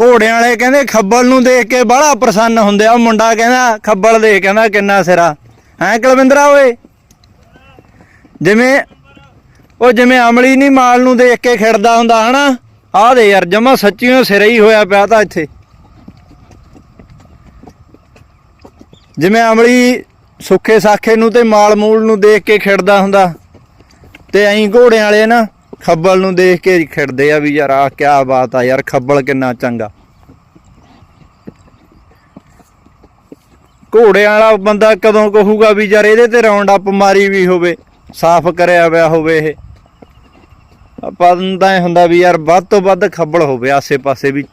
ਘੋੜਿਆਂ ਵਾਲੇ ਕਹਿੰਦੇ ਖੱਬਲ ਨੂੰ ਦੇਖ ਕੇ ਬੜਾ ਪ੍ਰਸੰਨ ਹੁੰਦੇ ਆ। ਉਹ ਮੁੰਡਾ ਕਹਿੰਦਾ, ਖੱਬਲ ਦੇਖ, ਕਹਿੰਦਾ ਕਿੰਨਾ ਸਿਰਾ। ਹੈ ਕੁਲਵਿੰਦਰਾ ਓਏ? ਜਿਵੇਂ, ਉਹ ਜਿਵੇਂ ਅਮਲੀ ਨਹੀਂ ਮਾਲ ਨੂੰ ਦੇਖ ਕੇ ਖਿੜਦਾ ਹੁੰਦਾ, ਹਨਾ? ਆਹ ਦੇ ਯਾਰ, ਜਮਾ ਸੱਚੀਓ ਸਿਰਾ ਹੀ ਹੋਇਆ ਪਿਆ ਤਾਂ ਇੱਥੇ। ਜਿਵੇਂ ਅਮਲੀ ਸੁੱਖੇ ਸਾਖੇ ਨੂੰ ਤੇ ਮਾਲ ਮੂਲ ਨੂੰ ਦੇਖ ਕੇ ਖਿੜਦਾ ਹੁੰਦਾ, ਤੇ ਐਂ ਘੋੜਿਆਂ ਵਾਲੇ ਨਾ ਖੱਬਲ ਨੂੰ ਦੇਖ ਕੇ ਖਿੜਦੇ ਆ ਵੀ ਯਾਰ ਆ ਕੀ ਬਾਤ ਆ ਯਾਰ, ਖੱਬਲ ਕਿੰਨਾ ਚੰਗਾ। ਘੋੜਿਆਂ ਵਾਲਾ ਬੰਦਾ ਕਦੋਂ ਕਹੂਗਾ ਵੀ ਯਾਰ ਇਹਦੇ ਤੇ ਰਾਉਂਡ ਅਪ ਮਾਰੀ ਵੀ ਹੋਵੇ, ਸਾਫ਼ ਕਰਿਆ ਹੋਇਆ ਹੋਵੇ ਇਹ। ਆਪਾਂ ਨੂੰ ਤਾਂ ਇਹ ਹੁੰਦਾ ਵੀ ਯਾਰ ਵੱਧ ਤੋਂ ਵੱਧ ਖੱਬਲ ਹੋਵੇ ਆਸੇ-ਪਾਸੇ ਵੀ।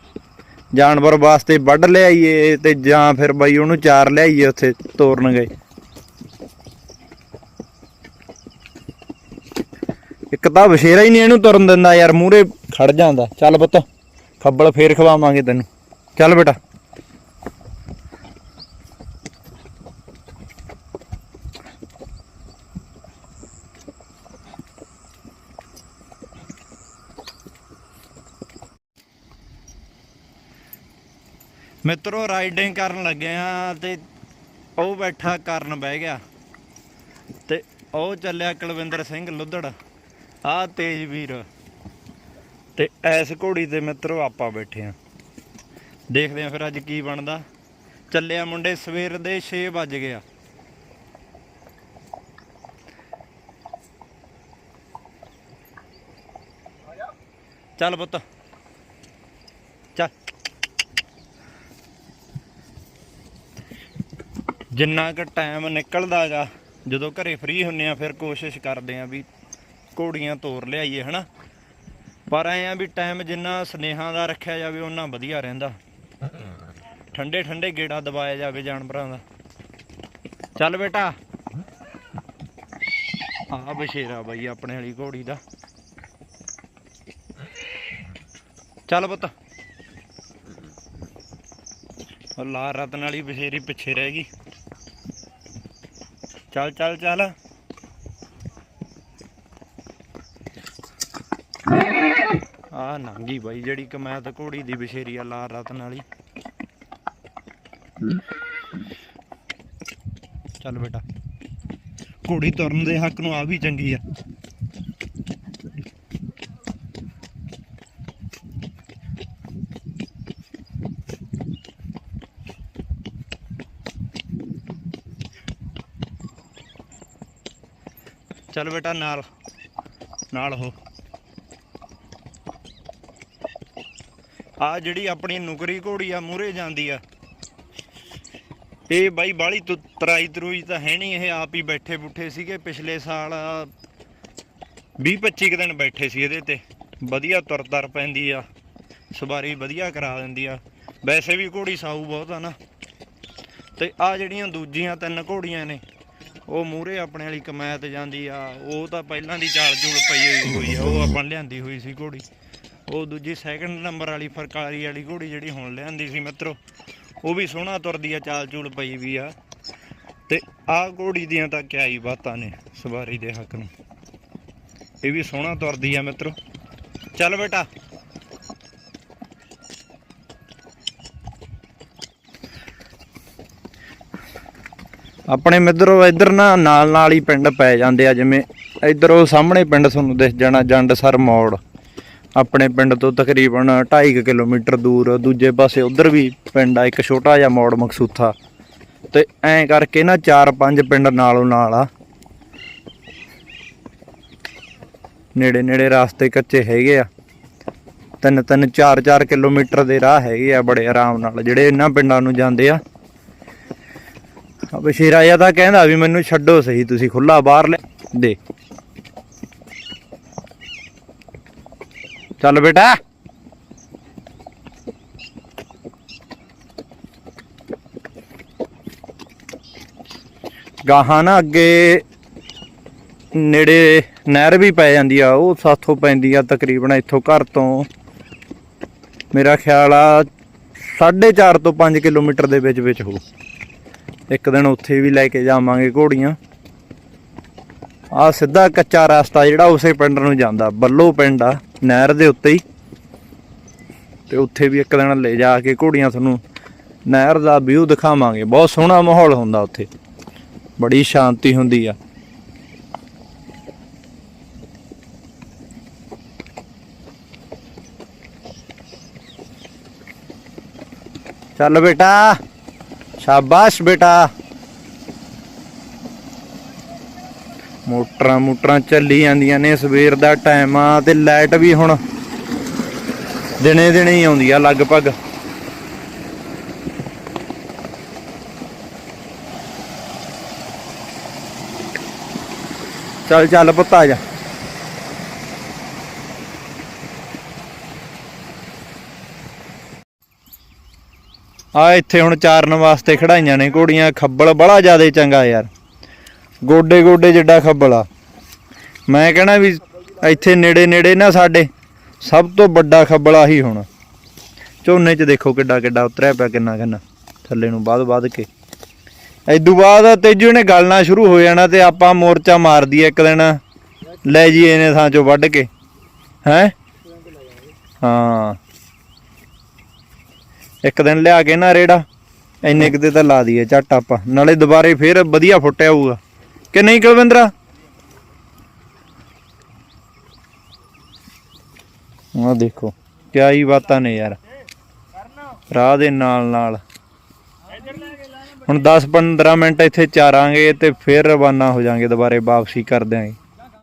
ਜਾਨਵਰ ਵਾਸਤੇ ਵੱਢ ਲਿਆਈਏ ਤੇ ਜਾਂ ਫਿਰ ਬਈ ਉਹਨੂੰ ਚਾਰ ਲਿਆਈਏ ਉੱਥੇ ਤੋਰਨ ਗਏ। ਇੱਕ ਤਾਂ ਬਸ਼ੇਰਾ ਹੀ ਨਹੀਂ ਇਹਨੂੰ ਤੁਰਨ ਦਿੰਦਾ ਯਾਰ ਮੂਰੇ ਖੜ ਜਾਂਦਾ। ਚੱਲ ਪੁੱਤ, ਖੱਬਲ ਫੇਰ ਖਵਾਵਾਂਗੇ ਤੈਨੂੰ। ਚੱਲ ਬੇਟਾ। ਮਿੱਤਰੋ, ਰਾਈਡਿੰਗ ਕਰਨ ਲੱਗੇ ਆ ਤੇ ਉਹ ਬੈਠਾ ਕਰਨ ਬਹਿ ਗਿਆ। ਤੇ ਉਹ ਚੱਲਿਆ ਕੁਲਵਿੰਦਰ ਸਿੰਘ ਲੁੱਧੜ। ਆ ਤੇਜਵੀਰ ਤੇ ਐਸ ਘੋੜੀ ਤੇ ਮਿੱਤਰੋ ਆਪਾਂ ਬੈਠੇ ਆ। ਦੇਖਦੇ ਆ ਫਿਰ ਅੱਜ ਕੀ ਬਣਦਾ। ਚੱਲਿਆ ਮੁੰਡੇ, ਸਵੇਰ ਦੇ 6 ਵੱਜ ਗਿਆ ਚੱਲ ਪੁੱਤ। ਚੱਲ। ਜਿੰਨਾ ਕੁ ਟਾਈਮ ਨਿਕਲਦਾ ਨਿਕਲਦਾਗਾ ਜਦੋਂ ਘਰੇ ਫ੍ਰੀ ਹੁੰਨੇ ਆ, ਫਿਰ ਕੋਸ਼ਿਸ਼ ਕਰਦੇ ਆ ਵੀ ਘੋੜੀਆਂ ਤੋਰ ਲਿਆਈਏ, ਹਨਾ? ਪਰ ਐ ਆ ਵੀ ਟਾਈਮ ਜਿੰਨਾ ਸਨੇਹਾਂ ਦਾ ਰੱਖਿਆ ਜਾਵੇ ਉਹਨਾਂ ਵਧੀਆ ਰਹਿੰਦਾ। ਠੰਡੇ ਠੰਡੇ ਗੇੜਾ ਦਬਾਇਆ ਜਾਵੇ ਜਾਨਵਰਾਂ ਦਾ। ਚੱਲ ਬੇਟਾ। ਆ ਬਸ਼ੇਰਾ ਬਾਈ, ਆਪਣੇ ਵਾਲੀ ਘੋੜੀ ਦਾ। ਚੱਲ ਪੁੱਤ। ਉਹ ਲਾਲ ਰਤਨ ਵਾਲੀ ਬਸ਼ੇਰੀ ਪਿੱਛੇ ਰਹਿ ਗਈ। ਚੱਲ ਚੱਲ ਚੱਲ। ਆ ਨੰਗੀ ਬਾਈ, ਜਿਹੜੀ ਕਮੈਤ ਘੋੜੀ ਦੀ ਬਸ਼ੇਰੀ ਆ ਲਾਲ ਰਤਨ ਵਾਲੀ। ਚੱਲ ਬੇਟਾ। ਘੋੜੀ ਤੁਰਨ ਦੇ ਹੱਕ ਨੂੰ ਆ ਵੀ ਚੰਗੀ ਆ। ਚੱਲ ਬੇਟਾ ਨਾਲ ਨਾਲ ਹੋ। ਆ ਜਿਹੜੀ ਆਪਣੀ ਨੁਕਰੀ ਘੋੜੀ ਆ ਮੂਰੇ ਜਾਂਦੀ ਆ। ਇਹ ਬਾਈ ਬਾਲੀ ਤਰਾਈ ਤਰੂਈ ਤਾਂ ਹੈ ਨਹੀਂ, ਇਹ ਆਪ ਹੀ ਬੈਠੇ ਬੁੱਠੇ ਸੀਗੇ ਪਿਛਲੇ ਸਾਲ। 20 25 ਦਿਨ ਬੈਠੇ ਸੀ ਇਹਦੇ ਤੇ। ਵਧੀਆ ਤੁਰ ਤਰ ਪੈਂਦੀ ਆ, ਸਵਾਰੀ ਵਧੀਆ ਕਰਾ ਦਿੰਦੀ ਆ। ਵੈਸੇ ਵੀ ਘੋੜੀ ਸਾਊ ਬਹੁਤ ਆ ਨਾ। ਤੇ ਆ ਜਿਹੜੀਆਂ ਦੂਜੀਆਂ ਤਿੰਨ ਘੋੜੀਆਂ ਨੇ, ਉਹ ਮੂਰੇ ਆਪਣੇ ਵਾਲੀ ਕਮੈਤ ਜਾਂਦੀ ਆ, ਉਹ ਤਾਂ ਪਹਿਲਾਂ ਦੀ ਚਾਲ ਚੂਲ ਪਈ ਹੋਈ ਹੋਈ ਆ, ਉਹ ਆਪਾਂ ਲਿਆਂਦੀ ਹੋਈ ਸੀ ਘੋੜੀ। ਉਹ ਦੂਜੀ ਸੈਕੰਡ ਨੰਬਰ ਵਾਲੀ, ਫਰਕਾਰੀ ਵਾਲੀ ਘੋੜੀ ਜਿਹੜੀ ਹੁਣ ਲਿਆਂਦੀ ਸੀ ਮਿੱਤਰੋ, ਉਹ ਵੀ ਸੋਹਣਾ ਤੁਰਦੀ ਆ, ਚਾਲ ਚੂਲ ਪਈ ਵੀ ਆ। ਤੇ ਆਹ ਘੋੜੀ ਦੀਆਂ ਤਾਂ ਕਿਆ ਹੀ ਬਾਤਾਂ ਨੇ, ਸਵਾਰੀ ਦੇ ਹੱਕ ਨੂੰ। ਇਹ ਵੀ ਸੋਹਣਾ ਤੁਰਦੀ ਆ ਮਿੱਤਰੋ। ਚੱਲ ਬੇਟਾ। ਆਪਣੇ ਮਿੱਤਰੋ, ਇੱਧਰ ਨਾ ਨਾਲ ਨਾਲ ਹੀ ਪਿੰਡ ਪੈ ਜਾਂਦੇ ਆ, ਜਿਵੇਂ ਇੱਧਰ ਉਹ ਸਾਹਮਣੇ ਪਿੰਡ ਤੁਹਾਨੂੰ ਦਿਸ ਜਾਣਾ, ਜੰਡਸਰ ਮੋੜ। ਆਪਣੇ ਪਿੰਡ ਤੋਂ ਤਕਰੀਬਨ 2.5 ਕਿਲੋਮੀਟਰ ਦੂਰ, ਦੂਜੇ ਪਾਸੇ ਉਧਰ ਵੀ ਪਿੰਡ ਆ, ਇੱਕ ਛੋਟਾ ਜਿਹਾ ਮੋੜ ਮਕਸੂਥਾ। ਤੇ ਐਂ ਕਰਕੇ ਨਾ 4-5 ਪਿੰਡ ਨਾਲੋਂ ਨਾਲ ਆ। ਨੇੜੇ ਨੇੜੇ ਰਾਸਤੇ ਕੱਚੇ ਹੈਗੇ ਆ। ਤਿੰਨ ਤਿੰਨ 4-4 ਕਿਲੋਮੀਟਰ ਦੇ ਰਾਹ ਹੈਗੇ ਆ ਬੜੇ ਆਰਾਮ ਨਾਲ, ਜਿਹੜੇ ਇਹਨਾਂ ਪਿੰਡਾਂ ਨੂੰ ਜਾਂਦੇ ਆ। ਬਸ਼ੀਰਾ ਜਿਹਾ ਤਾਂ ਕਹਿੰਦਾ ਵੀ ਮੈਨੂੰ ਛੱਡੋ ਸਹੀ, ਤੁਸੀਂ ਖੁੱਲਾ ਬਾਹਰ ਲੈ ਦੇ। ਚੱਲ ਬੇਟਾ। ਗਾਹਾਂ ਨਾ ਅੱਗੇ ਨੇੜੇ ਨਹਿਰ ਵੀ ਪੈ ਜਾਂਦੀ ਆ, ਉਹ ਸਾਥੋਂ ਪੈਂਦੀ ਆ ਤਕਰੀਬਨ ਇੱਥੋਂ ਘਰ ਤੋਂ। ਮੇਰਾ ਖਿਆਲ ਆ 4.5 ਤੋਂ 5 ਕਿਲੋਮੀਟਰ ਦੇ ਵਿੱਚ ਵਿੱਚ ਹੋ ਇੱਕ ਦਿਨ ਉੱਥੇ ਵੀ ਲੈ ਕੇ ਜਾਵਾਂਗੇ ਘੋੜੀਆਂ। ਆ ਸਿੱਧਾ ਕੱਚਾ ਰਸਤਾ ਜਿਹੜਾ ਉਸੇ ਪਿੰਡ ਨੂੰ ਜਾਂਦਾ, ਬੱਲੋ ਪਿੰਡ ਆ। ਨਹਿਰ ਦੇ ਉੱਤੇ ਹੀ। ਤੇ ਉੱਥੇ ਵੀ ਇੱਕ ਦਿਨ ਲੈ ਜਾ ਕੇ ਘੋੜੀਆਂ ਤੁਹਾਨੂੰ ਨਹਿਰ ਦਾ ਵਿਊ ਦਿਖਾਵਾਂਗੇ। ਬਹੁਤ ਸੋਹਣਾ ਮਾਹੌਲ ਹੁੰਦਾ ਉੱਥੇ। ਬੜੀ ਸ਼ਾਂਤੀ ਹੁੰਦੀ ਆ। ਚੱਲ ਬੇਟਾ। ਸ਼ਾਬਾਸ਼ ਬੇਟਾ। ਮੋਟਰਾਂ ਮੋਟਰਾਂ ਚੱਲੀ ਜਾਂਦੀਆਂ ਨੇ, ਸਵੇਰ ਦਾ ਟਾਈਮ ਆ ਤੇ ਲਾਈਟ ਵੀ ਹੁਣ ਦਿਨੇ ਦਿਨੇ ਹੀ ਆਉਂਦੀ ਆ ਲਗਭਗ। ਚੱਲ ਚੱਲ ਪੁੱਤ ਆ ਜਾ। ਆ ਇੱਥੇ ਹੁਣ ਚਾਰਨ ਵਾਸਤੇ ਖੜਾਈਆਂ ਨੇ ਘੋੜੀਆਂ, ਖੱਬਲ ਬੜਾ ਜ਼ਿਆਦਾ ਚੰਗਾ ਯਾਰ। ਗੋਡੇ ਗੋਡੇ ਜਿੱਡਾ ਖੱਬਲ ਆ। ਮੈਂ ਕਹਿਣਾ ਵੀ ਇੱਥੇ ਨੇੜੇ ਨੇੜੇ ਨਾ ਸਾਡੇ, ਸਭ ਤੋਂ ਵੱਡਾ ਖੱਬਲਾ ਹੀ ਹੁਣ। ਝੋਨੇ 'ਚ ਦੇਖੋ ਕਿੱਡਾ ਕਿੱਡਾ ਉਤਰਿਆ ਪਿਆ, ਕਿੰਨਾ ਕਿੰਨਾ, ਥੱਲੇ ਨੂੰ ਵੱਧ ਵੱਧ ਕੇ। ਐਦੂ ਬਾਅਦ ਤੇਜੂ ਨੇ ਗਲਣਾ ਸ਼ੁਰੂ ਹੋ ਜਾਣਾ ਤੇ ਆਪਾਂ ਮੋਰਚਾ ਮਾਰ ਦਈਏ ਇੱਕ ਦਿਨ। ਲੈ ਜੀ ਇਹਨੇ ਥਾਂ ਚੋਂ ਵੱਢ ਕੇ, ਹੈ? ਹਾਂ। ਇੱਕ ਦਿਨ ਲਿਆ ਕੇ ਨਾ ਰੇੜਾ, ਇੰਨੇ ਕਿਤੇ ਤਾਂ ਲਾ ਦਈਏ ਝੱਟ ਆਪਾਂ, ਨਾਲੇ ਦੁਬਾਰੇ ਫੇਰ ਵਧੀਆ ਫੁੱਟਿਆ ਹੋਊਗਾ। ਕਿ ਨਹੀਂ ਕੁਲਵਿੰਦਰਾ? ਆ ਦੇਖੋ, ਕਿਆ ਹੀ ਬਾਤਾਂ ਨੇ ਯਾਰ। ਰਾਹ ਦੇ ਨਾਲ ਨਾਲ। ਹੁਣ 10 15 ਮਿੰਟ ਇੱਥੇ ਚਾਰਾਂਗੇ ਤੇ ਫਿਰ ਰਵਾਨਾ ਹੋ ਜਾਾਂਗੇ, ਦੁਬਾਰੇ ਵਾਪਸੀ ਕਰ ਦਿਆਂਗੇ।